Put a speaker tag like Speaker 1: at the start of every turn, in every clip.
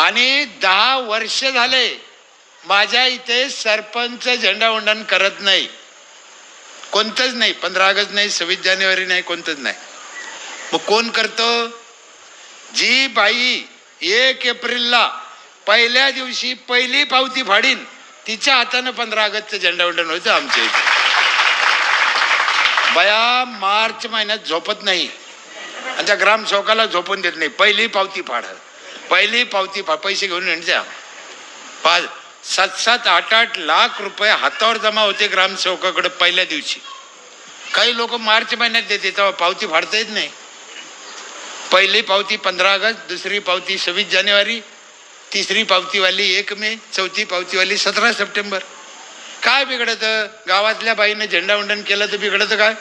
Speaker 1: आणि दहा वर्ष झाले माझ्या इथे सरपंच झेंडावंडन करत नाही. कोणतंच नाही पंधरा ऑगस्ट नाही सव्वीस जानेवारी नाही कोणतंच नाही. मग कोण करतो? जी बाई एक एप्रिलला पहिल्या दिवशी पहिली पावती फाडीन तिच्या हातानं पंधरा ऑगस्टचं झेंडावंडन होतं आमच्या इथे. बया मार्च महिन्यात झोपत नाही. आणि त्या ग्राम चौकाला झोपून देत नाही. पहिली पावती फाड. पहिली पावती पैसे घेऊन येण्याच्या पाच सात सात आठ आठ लाख रुपये हातावर जमा होते ग्रामसेवकाकडे पहिल्या दिवशी. काही लोक मार्च महिन्यात देते तेव्हा पावती फाडता येत नाही. पहिली पावती पंधरा ऑगस्ट दुसरी पावती सव्वीस जानेवारी तिसरी पावतीवाली एक मे चौथी पावतीवाली सतरा सप्टेंबर. काय बिघडतं? गावातल्या बाईनं झेंडावंदन केलं तर बिघडतं काय?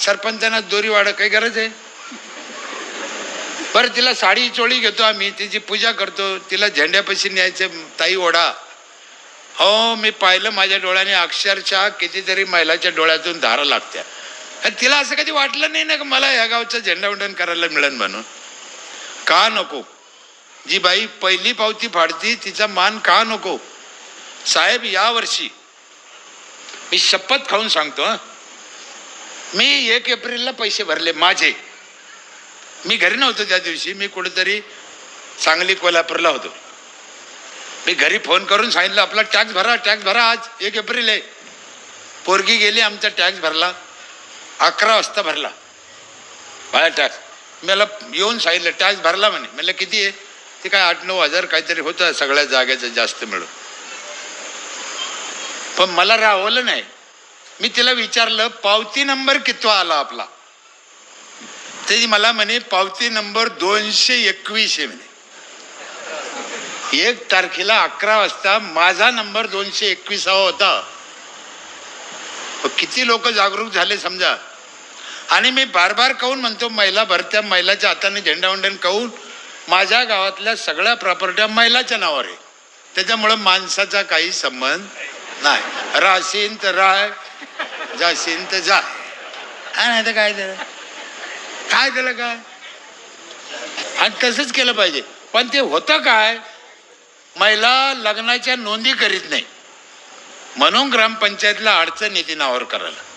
Speaker 1: सरपंचांना दोरी वाढ काही गरज आहे? बरं तिला साडी चोळी घेतो आम्ही तिची पूजा करतो तिला झेंड्यापाशी न्यायचं ताई ओढा. हो मी पाहिलं माझ्या डोळ्याने अक्षरशः कितीतरी महिलाच्या डोळ्यातून धारा लागत्या. आणि तिला असं कधी वाटलं नाही ना की मला या गावचं झेंडावंदन करायला मिळेल म्हणून. का नको? जी बाई पहिली पावती फाडती तिचा मान का नको? साहेब यावर्षी मी शपथ खाऊन सांगतो मी एक एप्रिलला पैसे भरले माझे. मी घरी नव्हतो त्या दिवशी. मी कुठेतरी सांगली कोल्हापूरला होतो. मी घरी फोन करून सांगितलं आपला टॅक्स भरा टॅक्स भरा आज एक एप्रिल आहे. पोरगी गेली आमचा टॅक्स भरला. अकरा वाजता भरला. माझा टॅक्स. मला येऊन सांगितलं टॅक्स भरला म्हणे. म्हणलं किती आहे? ते काय आठ नऊ हजार काहीतरी होतं सगळ्या जागेचं जास्त मिळून. पण मला राहवलं नाही. मी तिला विचारलं पावती नंबर कितवा आला आपला? ते मला म्हणे पावती नंबर दोनशे एकवीस आहे म्हणे. एक तारखेला अकरा वाजता माझा नंबर दोनशे एकवीसावा होता. किती लोक जागरूक झाले समजा. आणि मी बार बार कहून म्हणतो महिला भरत्या महिलाच्या हाताने झेंडावंडण कहून माझ्या गावातल्या सगळ्या प्रॉपर्ट्या महिलाच्या नावावर आहे. त्याच्यामुळं माणसाचा काही संबंध नाही. राशीन तर राय जाशीन तर जा. हा काय तर. काय त्याला काय? आणि तसंच केलं पाहिजे. पण ते होतं काय? महिला लग्नाच्या नोंदी करीत नाही. म्हणून ग्रामपंचायतला अडचण येते नावावर करायला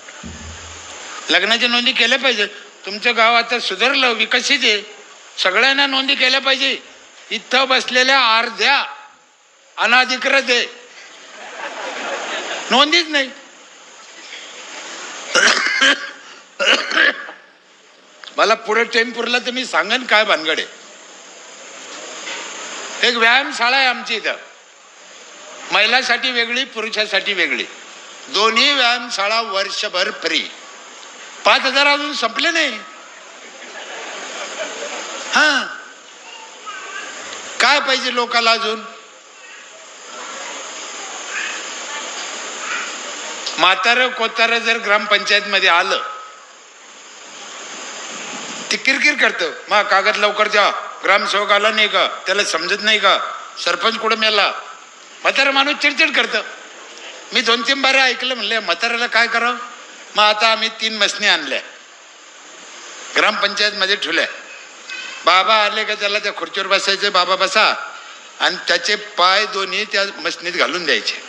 Speaker 1: लग्नाच्या नोंदी केल्या पाहिजे. तुमचं गाव आता सुधारलं विकसित आहे. सगळ्यांना नोंदी केल्या पाहिजे. इथं बसलेल्या अर्ध्या अनाधिकृत आहे. नोंदीच नाही. मला पुढे टेम्पूरला तर मी सांगन काय भानगड आहे. एक व्यायामशाळा आहे आमची इथं. महिलासाठी वेगळी पुरुषासाठी वेगळी. दोन्ही व्यायामशाळा वर्षभर फ्री पाच हजार अजून संपले नाही. हा. काय पाहिजे लोकाला अजून? म्हातारं कोतारं जर ग्रामपंचायतमध्ये आलं ते किरकिर करतं. मग कागद लवकर द्या. ग्रामसेवक आला नाही का? त्याला समजत नाही का? सरपंच कुठं मेला? म्हातारा माणूस चिडचिड करतं. मी दोन तीन बारे ऐकलं म्हणले म्हाताऱ्याला काय करावं? मग आता आम्ही तीन मसनी आणल्या. ग्रामपंचायतमध्ये ठेवल्या. बाबा आले का त्याला त्या खुर्चीवर बसायचे बाबा बसा. आणि त्याचे पाय दोन्ही त्या मसनीत घालून द्यायचे.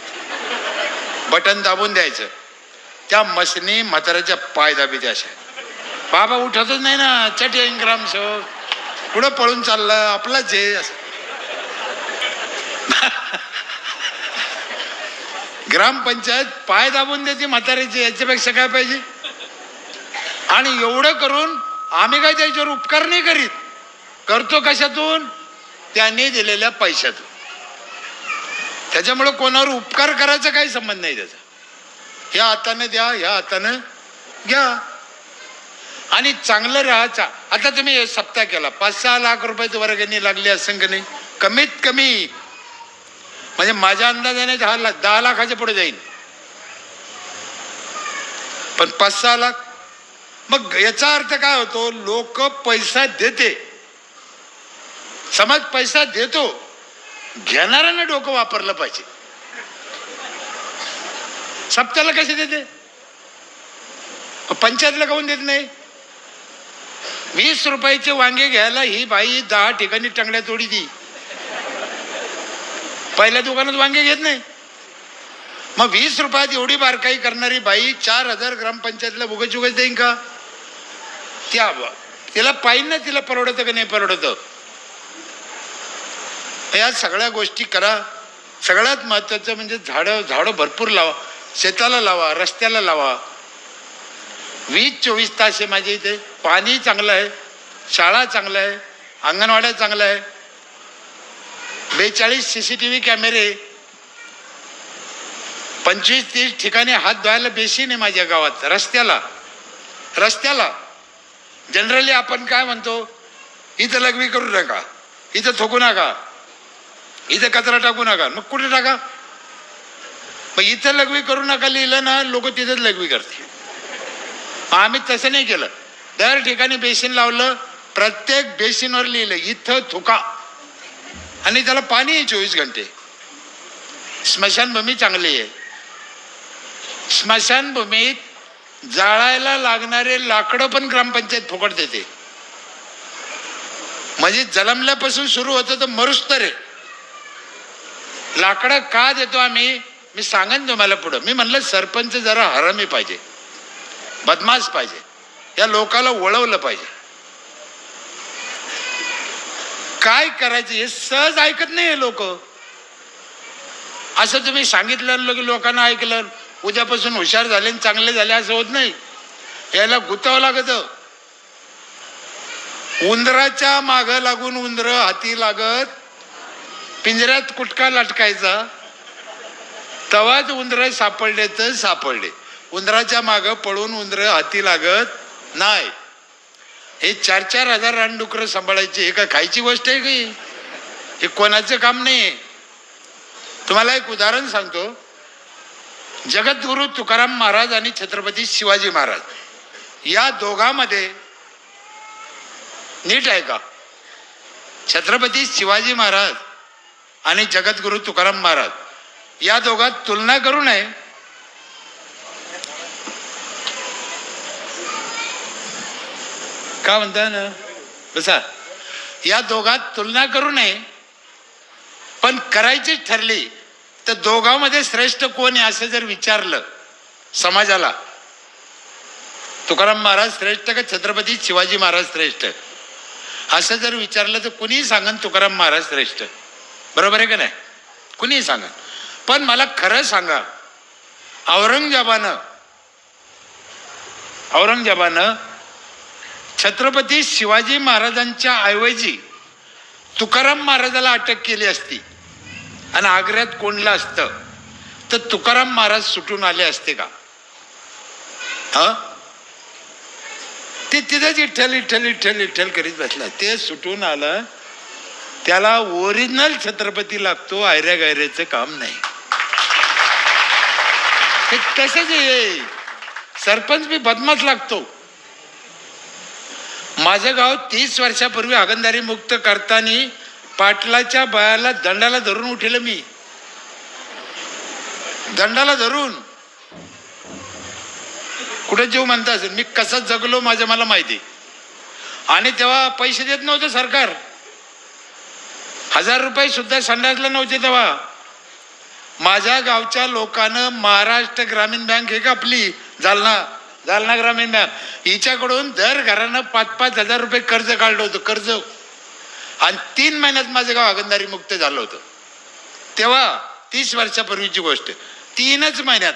Speaker 1: बटन दाबून द्यायचं. त्या मसनी म्हाताऱ्याच्या पाय दाबी अशा. बाबा उठतच नाही ना चट येईन ग्रामसेवक पुढं पळून चाललं? आपलाच आहे असं ग्रामपंचायत पाय दाबून देते म्हाताऱ्याचे याच्यापेक्षा काय पाहिजे? आणि एवढं करून आम्ही काय त्याच्यावर उपकार नाही करीत. करतो कशातून? त्यांनी दिलेल्या पैशातून. त्याच्यामुळं कोणावर उपकार करायचा काही संबंध नाही त्याचा. ह्या हाताने द्या ह्या हातानं घ्या. आणि चांगलं राहायचा. आता तुम्ही हे सप्ताह केला. पाच सहा लाख रुपयाचं वर्गणी लागली असं का नाही कमीत कमी म्हणजे माझ्या अंदाजाने दहा लाख दहा लाखाच्या पुढे जाईल पण पाच सहा लाख मग याचा अर्थ काय होतो? लोक पैसा देते. समाज पैसा देतो. घेणाऱ्यांना डोकं वापरलं पाहिजे. सप्त्याला कसे देते? पंचायतला काऊन देत नाही? वीस रुपयाचे वांगे घ्यायला ही बाई दहा ठिकाणी टंगड्या तोडी ती. पहिल्या दुकानात वांगे घेत नाही. मग वीस रुपयात एवढी बारकाई करणारी बाई चार हजार ग्रामपंचायतीला उगच उगच देईन का? त्या तिला पाहिजे ना तिला परवडतं का नाही परवडतं? या सगळ्या गोष्टी करा. सगळ्यात महत्त्वाचं म्हणजे झाडं झाडं भरपूर लावा. शेताला लावा रस्त्याला लावा. वीस चोवीस तास आहे माझ्या इथे पाणी चांगलं आहे शाळा चांगलं आहे अंगणवाड्या चांगलं आहे. बेचाळीस सी सी टी व्ही कॅमेरे पंचवीस तीस ठिकाणी हात धुवायला बेसिन आहे माझ्या गावात रस्त्याला. रस्त्याला. जनरली आपण काय म्हणतो इथं लघवी करू नका इथं थोकू नका इथं कचरा टाकू नका मग कुठे टाका? मग इथं लघवी करू नका लिहिलं ना लोक तिथंच लघवी करते आम्ही तसं नाही केलं. दर ठिकाणी बेसिन लावलं प्रत्येक बेसिनवर लिहिलं इथं थुका. आणि त्याला पाणी चोवीस घंटे. स्मशानभूमी चांगली आहे. स्मशानभूमीत जाळायला लागणारे लाकडं पण ग्रामपंचायत फुकट देते. म्हणजे जन्मल्यापासून सुरू होतं तर मरुस तर आहे. लाकडं का देतो आम्ही? मी सांगेन तुम्हाला पुढं. मी म्हणलं सरपंच जरा हरमी पाहिजे. बदमाश पाहिजे. या लोकाला वळवलं पाहिजे. काय करायचं हे सहज ऐकत नाही हे लोक. असं तुम्ही सांगितलं की लोकांना ऐकलं उद्यापासून हुशार झाले आणि चांगले झाले असं होत नाही. याला गुतावं लागत. उंदराच्या माग लागून उंदर हाती लागत पिंजऱ्यात कुटका लटकायचा. तवाच उंदर सापडले तर सापडले. उंदराच्या माग पळून उंदर हाती लागत नाही. हे चार चार हजार रानडुकरं सांभाळायची हे काय खायची गोष्ट आहे की? हे कोणाचं काम नाही तुम्हाला एक उदाहरण सांगतो. जगद्गुरु तुकाराम महाराज आणि छत्रपती शिवाजी महाराज या दोघांमध्ये नीट आहे का? छत्रपती शिवाजी महाराज आणि जगद्गुरु तुकाराम महाराज या दोघात तुलना करू नये. का म्हणता ना? बसा. या दोघात तुलना करू नये. पण करायचीच ठरली तर दोघांमध्ये श्रेष्ठ कोण आहे असं जर विचारलं समाजाला? तुकाराम महाराज श्रेष्ठ का छत्रपती शिवाजी महाराज श्रेष्ठ? असं जर विचारलं तर कुणीही सांगन तुकाराम महाराज श्रेष्ठ. बरोबर आहे का नाही? कुणीही सांगा पण मला खरं सांगा औरंगजेबानं औरंगजेबानं छत्रपती शिवाजी महाराजांच्या ऐवजी तुकाराम महाराजाला अटक केली असती आणि आग्र्यात कोणलं असतं तर तुकाराम महाराज सुटून आले असते का? हा? ते तिथंच इठ्ठल इठ्ठल इठ्ठल इठ्ठल करीत बसला. ते सुटून आलं त्याला ओरिजिनल छत्रपती लागतो आयऱ्या गायऱ्याचं काम नाही. हे तसंच सरपंच मी बदमाश लागतो. माझं गाव तीस वर्षापूर्वी हागंदारी मुक्त करताना पाटलाच्या बायाला दंडाला धरून उठेल मी. दंडाला धरून. कुठे जीव म्हणता असेल? मी कसं जगलो माझं मला माहिती. आणि तेव्हा पैसे देत नव्हतं सरकार. हजार रुपये सुद्धा संडासला नव्हते तेव्हा. माझ्या गावच्या लोकांना महाराष्ट्र ग्रामीण बँक हे का आपली जालना जालना ग्रामीण बँक. हिच्याकडून दर घरानं पाच पाच हजार रुपये कर्ज काढलं होतं कर्ज. आणि तीन महिन्यात माझं गाव आगंदारी मुक्त झालं होतं. तेव्हा तीस वर्षापूर्वीची गोष्ट. तीनच महिन्यात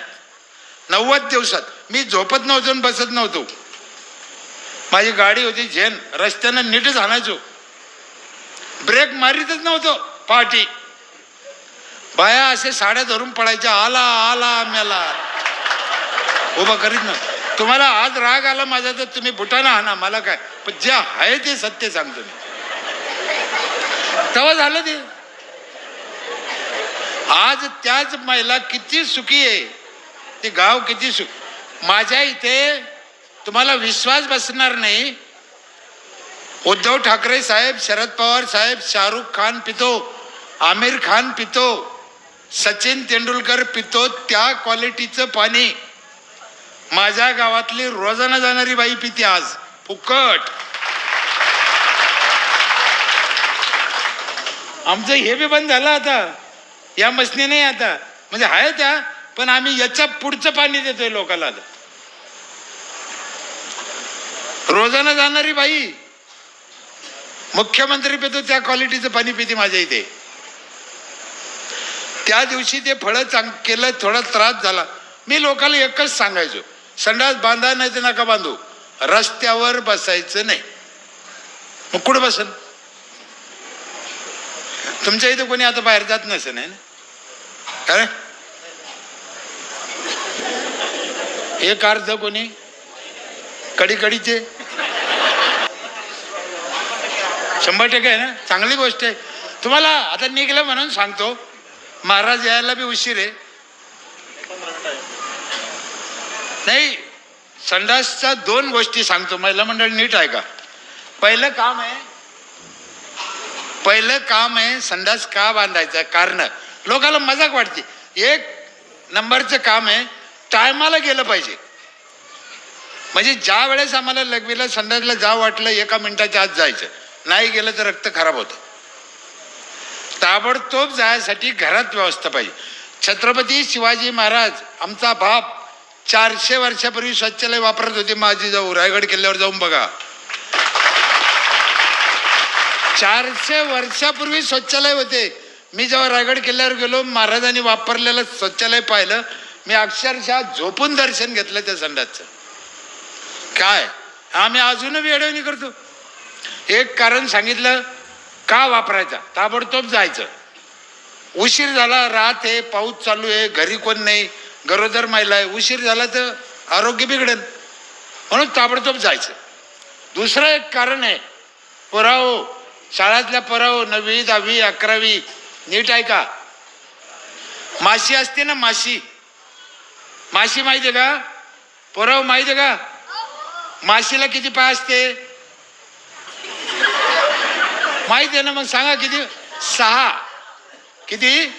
Speaker 1: नव्वद दिवसात मी झोपत नव्हतो बसत नव्हतो. माझी गाडी होती झेन रस्त्यानं नीटच आणायचो ब्रेक मारीतच नव्हतो पहाटी बाया असे साड्या धरून पडायच्या आला आला मेला. उभा करीत ना तुम्हाला आज राग आला माझा तर तुम्ही बुटाना आणा मला काय? पण जे आहे ते सत्य सांगतो मी. तेव्हा झालं ते. आज त्याच महिला किती सुखी आहे. ते गाव किती सुख. माझ्या इथे तुम्हाला विश्वास बसणार नाही. उद्धव ठाकरे साहेब शरद पवार साहेब शाहरुख खान पितो आमिर खान पितो सचिन तेंडुलकर पितो त्या क्वालिटीचं पाणी. माझ्या गावातली रोजानं जाणारी बाई पिते आज. फुकट. आमचं हे बी बंद झालं आता. या मसनी नाही आता. म्हणजे आहे त्या पण आम्ही याच्या पुढचं पाणी देतोय लोकांना आता. रोजानं जाणारी बाई मुख्यमंत्री पितो त्या क्वालिटीचं पाणी पिते माझ्या इथे. त्या दिवशी ते फळं चांग केलं थोडा त्रास झाला. मी लोकांना एकच सांगायचो. संडास बांधा नाही तर नका बांधू. रस्त्यावर बसायचं नाही. मग कुठं बसन तुमच्या इथे कोणी आता बाहेर जात नसेल नाही ना? अरे? एक अर्ध कोणी? कडी कडीचे शंभर टक्के आहे ना? चांगली गोष्ट आहे. तुम्हाला आता निघलं म्हणून सांगतो. महाराज यायला बी उशीर आहे. नाही संडासच्या दोन गोष्टी सांगतो. महिला मंडळ नीट आहे का पहिलं काम आहे पहिलं काम आहे संडास का बांधायचं? कारण लोकांना मजाक वाटते. एक नंबरचं काम आहे टायमाला गेलं पाहिजे. म्हणजे ज्या वेळेस आम्हाला लघवीला संडासला जा वाटलं एका मिनिटाच्या आत जायचं. नाही गेलं तर रक्त खराब होतं. ताबडतोब जायसाठी घरात व्यवस्था पाहिजे. छत्रपती शिवाजी महाराज आमचा बाप चारशे वर्षापूर्वी शौचालय वापरत होती माझी जाऊ. रायगड किल्ल्यावर जाऊन बघा. चारशे वर्षापूर्वी शौचालय होते. मी जेव्हा रायगड किल्ल्यावर गेलो महाराजांनी वापरलेलं शौचालय पाहिलं. मी अक्षरशः झोपून दर्शन घेतलं त्या संडासचं काय? आम्ही अजूनही वेळवणी करतो. एक कारण सांगितलं का वापरायचा? ताबडतोब जायचं. उशीर झाला रात आहे पाऊस चालू आहे घरी कोण नाही? गरोदर महिला आहे उशीर झाला तर आरोग्य बिघडेल. म्हणून ताबडतोब जायचं. दुसरं एक कारण आहे पोराओ शाळातल्या पोराओ नववी दहावी अकरावी नीट आहे का? माशी असते ना माशी? माशी माहिती आहे का? पोराव माहिती आहे का? माशीला किती पाय असते? माहिती आहे ना मग सांगा किती? सहा. किती?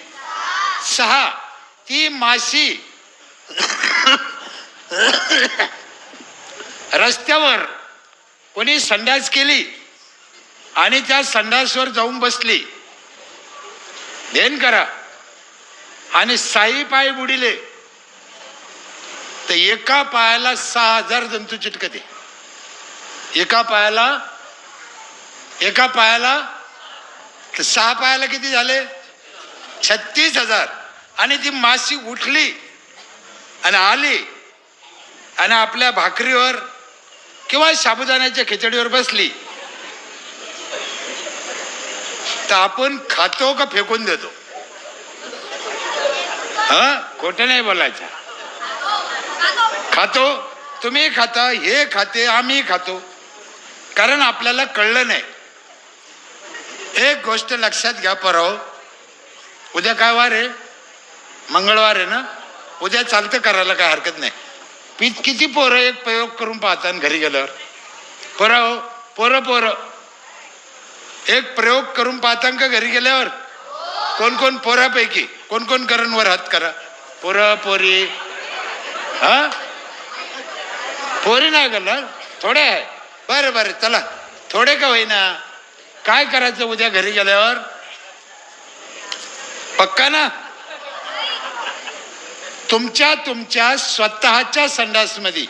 Speaker 1: सहा. ती माशी रस्त्यावर कोणी संडास केली आणि त्या संडासवर जाऊन बसली. देन करा. आणि साई पाय बुडिले. तर एका पायाला सहा हजार जंतू चिटकते. एका पायाला एका पायाला तर सहा पायाला किती झाले? छत्तीस हजार. आणि ती माशी उठली. आणि आली आणि आपल्या भाकरीवर किंवा साबुदाण्याच्या खिचडीवर बसली. तर आपण खातो का फेकून देतो? हा? खोटं नाही बोलायचं. खातो? तुम्ही खाता हे खाते आम्ही खातो. कारण आपल्याला कळलं नाही. एक गोष्ट लक्षात घ्या पराव उद्या काय वार आहे? मंगळवार आहे ना? उद्या चालतं करायला काय हरकत नाही. पी किती पोरं एक प्रयोग करून पाहतात घरी गेल्यावर. पोरं हो, पोरं पोरं. एक प्रयोग करून पाहता का घरी गेल्यावर? कोण कोण? पोरापैकी. कोण कोण करण वर हात करा. पोरं पोरी. हा? पोरी नाही करणार थोडे आहे. बरं बरं चला. थोडे का होईना? काय करायचं उद्या घरी गेल्यावर? पक्का ना? तुमच्या तुमच्या स्वतःच्या संडासमध्ये.